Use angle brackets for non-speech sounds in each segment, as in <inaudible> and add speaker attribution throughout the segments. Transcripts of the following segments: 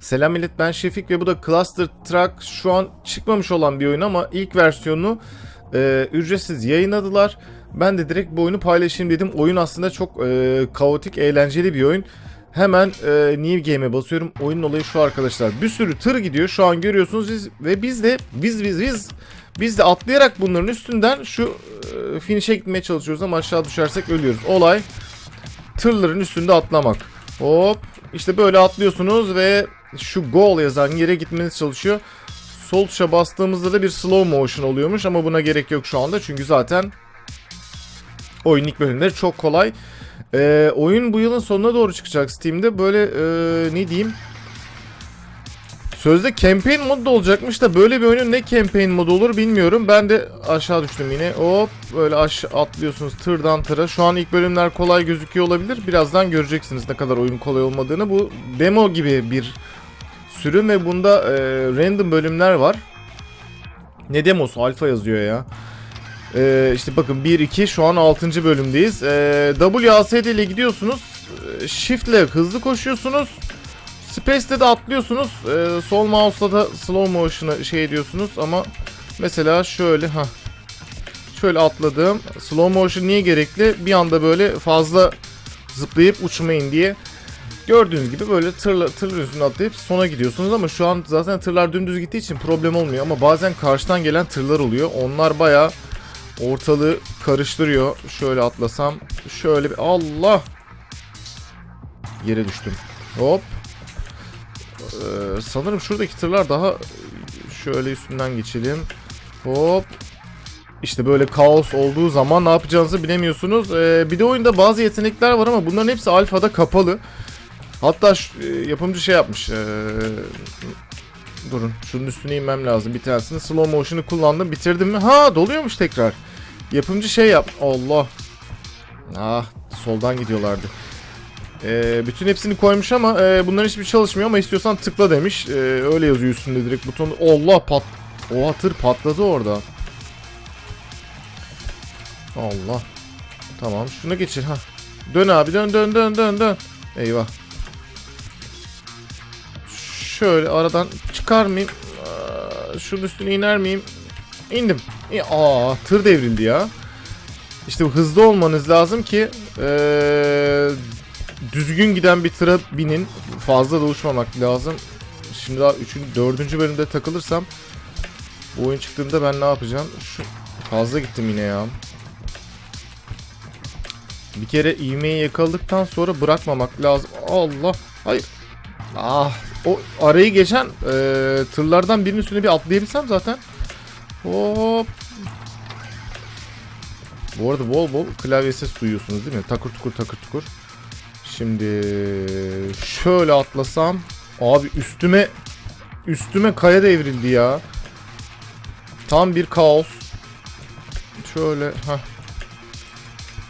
Speaker 1: Selam millet ben Şefik ve bu da Cluster Truck şu an çıkmamış olan bir oyun ama ilk versiyonunu e, ücretsiz yayınladılar. Ben de direkt bu oyunu paylaşayım dedim. Oyun aslında çok e, kaotik, eğlenceli bir oyun. Hemen e, New Game'e basıyorum. Oyunun olayı şu arkadaşlar. Bir sürü tır gidiyor. Şu an görüyorsunuz biz, ve biz de biz biz biz biz de atlayarak bunların üstünden şu e, finish'e gitmeye çalışıyoruz ama aşağı düşersek ölüyoruz. Olay tırların üstünde atlamak. Hop işte böyle atlıyorsunuz ve şu goal yazan yere gitmeniz çalışıyor. Sol tuşa bastığımızda da bir slow motion oluyormuş ama buna gerek yok şu anda çünkü zaten oyun ilk bölümleri çok kolay. Ee, oyun bu yılın sonuna doğru çıkacak Steam'de. Böyle ee, ne diyeyim? Sözde campaign modu da olacakmış da böyle bir oyunun ne campaign modu olur bilmiyorum. Ben de aşağı düştüm yine. Hop böyle aşağı atlıyorsunuz tırdan tıra. Şu an ilk bölümler kolay gözüküyor olabilir. Birazdan göreceksiniz ne kadar oyun kolay olmadığını. Bu demo gibi bir sürüm ve bunda e, random bölümler var. Ne demosu? Alfa yazıyor ya. E, işte bakın 1-2 şu an 6. bölümdeyiz. E, WASD ile gidiyorsunuz. E, Shift ile hızlı koşuyorsunuz. Space'de de atlıyorsunuz. E, sol mouse'la da slow motion'ı şey ediyorsunuz ama mesela şöyle ha şöyle atladım. Slow motion niye gerekli? Bir anda böyle fazla zıplayıp uçmayın diye. Gördüğünüz gibi böyle tırla, tırlar üstüne atlayıp sona gidiyorsunuz ama şu an zaten tırlar dümdüz gittiği için problem olmuyor ama bazen karşıdan gelen tırlar oluyor. Onlar bayağı ortalığı karıştırıyor. Şöyle atlasam. Şöyle bir Allah. Yere düştüm. Hop. Ee, sanırım şuradaki tırlar daha şöyle üstünden geçelim. Hop. İşte böyle kaos olduğu zaman ne yapacağınızı bilemiyorsunuz. Ee, bir de oyunda bazı yetenekler var ama bunların hepsi alfada kapalı. Hatta şu, e, yapımcı şey yapmış. Ee, durun şunun üstüne inmem lazım bir tanesini. Slow motion'ı kullandım bitirdim mi? Ha doluyormuş tekrar. Yapımcı şey yap. Allah. Ah soldan gidiyorlardı. Ee, bütün hepsini koymuş ama e, bunların hiçbir çalışmıyor ama istiyorsan tıkla demiş. Ee, öyle yazıyor üstünde direkt butonu. Allah pat. Oha tır patladı orada. Allah. Tamam şuna geçir ha. Dön abi dön dön dön dön dön. Eyvah. Şöyle aradan çıkar mıyım? Şunun üstüne iner miyim? İndim. Aa tır devrildi ya. İşte hızlı olmanız lazım ki ee, düzgün giden bir tıra binin. Fazla da uçmamak lazım. Şimdi daha 3. 4. bölümde takılırsam bu oyun çıktığında ben ne yapacağım? Şu fazla gittim yine ya. Bir kere ivmeyi yakaladıktan sonra bırakmamak lazım. Allah. Hayır. Ah. O arayı geçen e, tırlardan birinin üstüne bir atlayabilsem zaten. Hop. Bu arada bol bol klavye ses duyuyorsunuz değil mi? Takır tukur takır tukur. Şimdi şöyle atlasam. Abi üstüme üstüme kaya devrildi ya. Tam bir kaos. Şöyle ha.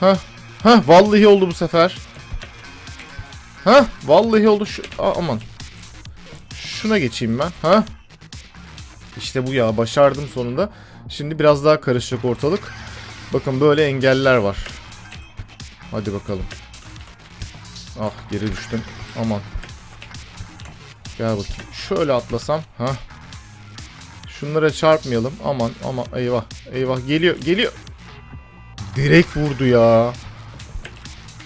Speaker 1: Ha. Ha vallahi oldu bu sefer. Ha vallahi oldu şu Aa, aman. Şuna geçeyim ben. Ha. İşte bu ya başardım sonunda. Şimdi biraz daha karışacak ortalık. Bakın böyle engeller var. Hadi bakalım. Ah geri düştüm. Aman. Gel bakayım. Şöyle atlasam. Ha. Şunlara çarpmayalım. Aman aman eyvah. Eyvah geliyor geliyor. Direkt vurdu ya.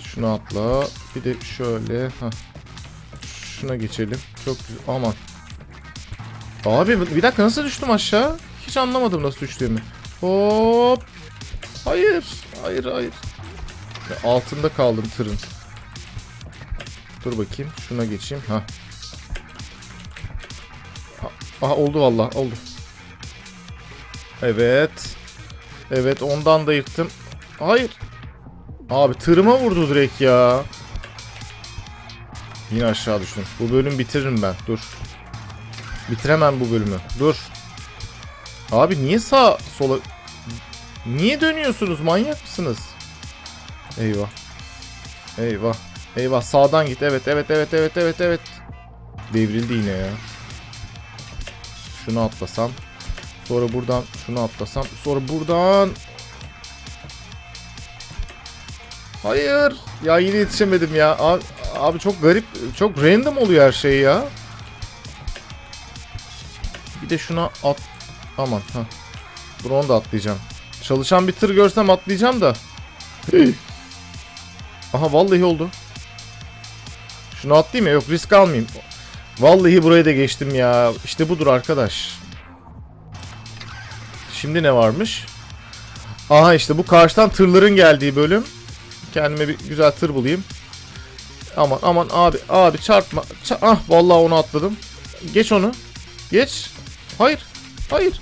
Speaker 1: Şunu atla. Bir de şöyle. Ha. Şuna geçelim. Çok güzel. Aman. Abi bir dakika nasıl düştüm aşağı? Hiç anlamadım nasıl düştüğümü. Hop. Hayır. Hayır hayır. Altında kaldım tırın. Dur bakayım. Şuna geçeyim. Ha. Aha oldu valla oldu. Evet. Evet ondan da yırttım. Hayır. Abi tırıma vurdu direkt ya. Yine aşağı düştüm. Bu bölüm bitiririm ben. Dur. Bitiremem bu bölümü. Dur. Abi niye sağ sola... Niye dönüyorsunuz? Manyak mısınız? Eyvah. Eyvah. Eyvah sağdan git. Evet evet evet evet evet evet. Devrildi yine ya. Şunu atlasam. Sonra buradan şunu atlasam. Sonra buradan. Hayır. Ya yine yetişemedim ya. Abi, abi çok garip. Çok random oluyor her şey ya. de şuna at. Aman ha. Dur onu da atlayacağım. Çalışan bir tır görsem atlayacağım da. <gasps> Aha vallahi oldu. Şunu atlayayım ya yok risk almayayım. Vallahi burayı da geçtim ya. İşte budur arkadaş. Şimdi ne varmış? Aha işte bu karşıdan tırların geldiği bölüm. Kendime bir güzel tır bulayım. Aman aman abi abi çarpma. Ça- ah vallahi onu atladım. Geç onu. Geç. Hayır. Hayır.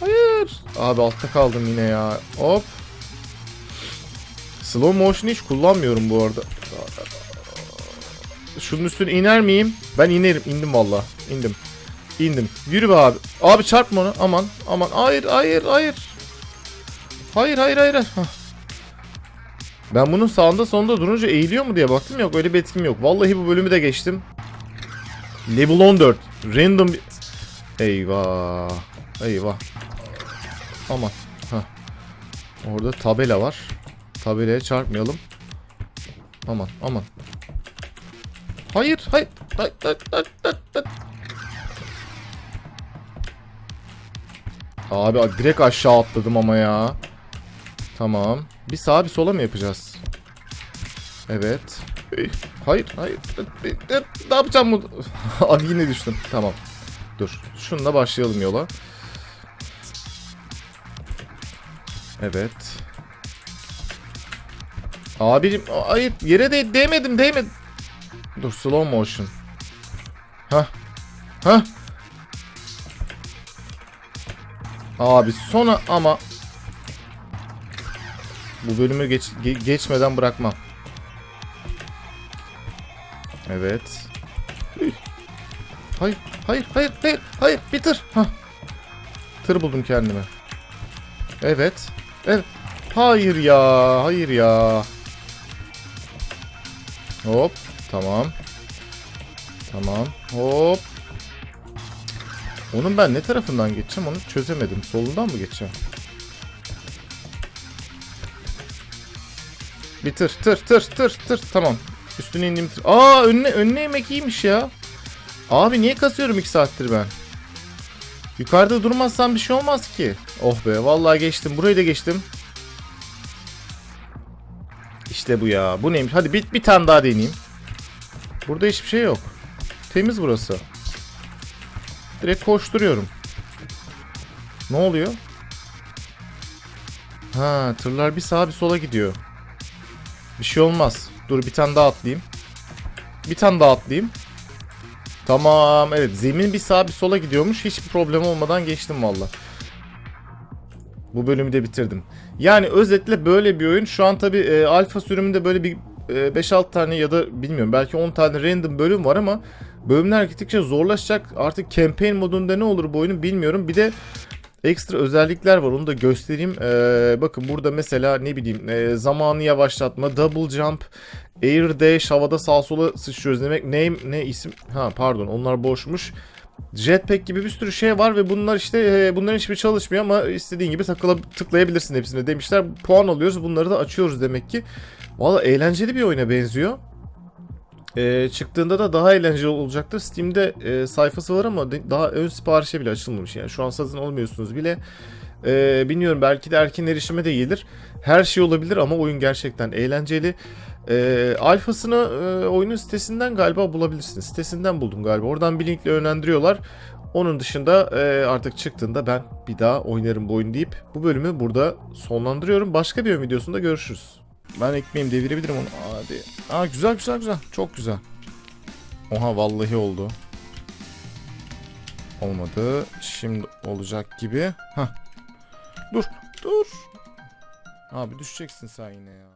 Speaker 1: Hayır. Abi altta kaldım yine ya. Hop. Slow motion hiç kullanmıyorum bu arada. Şunun üstüne iner miyim? Ben inerim. İndim valla. İndim. İndim. Yürü be abi. Abi çarpma onu. Aman. Aman. Hayır. Hayır. Hayır. Hayır. Hayır. Hayır. Hah. Ben bunun sağında sonunda durunca eğiliyor mu diye baktım. Yok öyle bir etkim yok. Vallahi bu bölümü de geçtim. Level 14. Random. Eyvah. Eyvah. Aman. Hah. Orada tabela var. Tabelaya çarpmayalım. Aman aman. Hayır. hayır, hayır, hayır, hayır, hayır. Abi direkt aşağı atladım ama ya. Tamam. Bir sağa bir sola mı yapacağız? Evet. Hayır hayır. Ne yapacağım bu? <laughs> Abi yine düştüm. Tamam. Dur. Şununla başlayalım yola. Evet. Abicim hayır yere de değmedim değmedim. Dur slow motion. Hah. Hah. Abi sona ama bu bölümü geç, ge- geçmeden bırakmam. Evet. Hayır, hayır, hayır, hayır, hayır, bitir. Hah. Tır buldum kendime. Evet. Evet. Hayır ya, hayır ya. Hop, tamam. Tamam, hop. Onun ben ne tarafından geçeceğim onu çözemedim. Solundan mı geçeceğim? Bir tır tır tır tır tamam. Üstüne indiğim tır. Aa önüne, önüne yemek iyiymiş ya. Abi niye kasıyorum 2 saattir ben? Yukarıda durmazsam bir şey olmaz ki. Oh be vallahi geçtim. Burayı da geçtim. İşte bu ya. Bu neymiş? Hadi bir, bir tane daha deneyeyim. Burada hiçbir şey yok. Temiz burası. Direkt koşturuyorum. Ne oluyor? Ha tırlar bir sağa bir sola gidiyor. Bir şey olmaz. Dur bir tane daha atlayayım. Bir tane daha atlayayım. Tamam evet zemin bir sağa bir sola gidiyormuş. Hiçbir problem olmadan geçtim valla. Bu bölümü de bitirdim. Yani özetle böyle bir oyun. Şu an tabi e, alfa sürümünde böyle bir e, 5-6 tane ya da bilmiyorum belki 10 tane random bölüm var ama bölümler gittikçe zorlaşacak. Artık campaign modunda ne olur bu oyunun bilmiyorum. Bir de ekstra özellikler var onu da göstereyim. Ee, bakın burada mesela ne bileyim e, zamanı yavaşlatma, double jump, air dash, havada sağa sola sıçrıyoruz demek. Name ne isim? Ha pardon onlar boşmuş. Jetpack gibi bir sürü şey var ve bunlar işte e, bunların hiçbiri çalışmıyor ama istediğin gibi takıla, tıklayabilirsin hepsine demişler. Puan alıyoruz bunları da açıyoruz demek ki. Valla eğlenceli bir oyuna benziyor. Ee, çıktığında da daha eğlenceli olacaktır. Steam'de e, sayfası var ama daha ön siparişe bile açılmamış. Yani şu an satın almıyorsunuz bile. Ee, bilmiyorum belki de erken erişime de gelir. Her şey olabilir ama oyun gerçekten eğlenceli. Ee, alfasını e, oyunun sitesinden galiba bulabilirsiniz. Sitesinden buldum galiba. Oradan bir linkle yönlendiriyorlar. Onun dışında e, artık çıktığında ben bir daha oynarım bu oyunu deyip bu bölümü burada sonlandırıyorum. Başka bir videosunda görüşürüz. Ben ekmeğimi devirebilirim onu. Hadi. Aa güzel güzel güzel. Çok güzel. Oha vallahi oldu. Olmadı. Şimdi olacak gibi. Hah. Dur. Dur. Abi düşeceksin sen yine ya.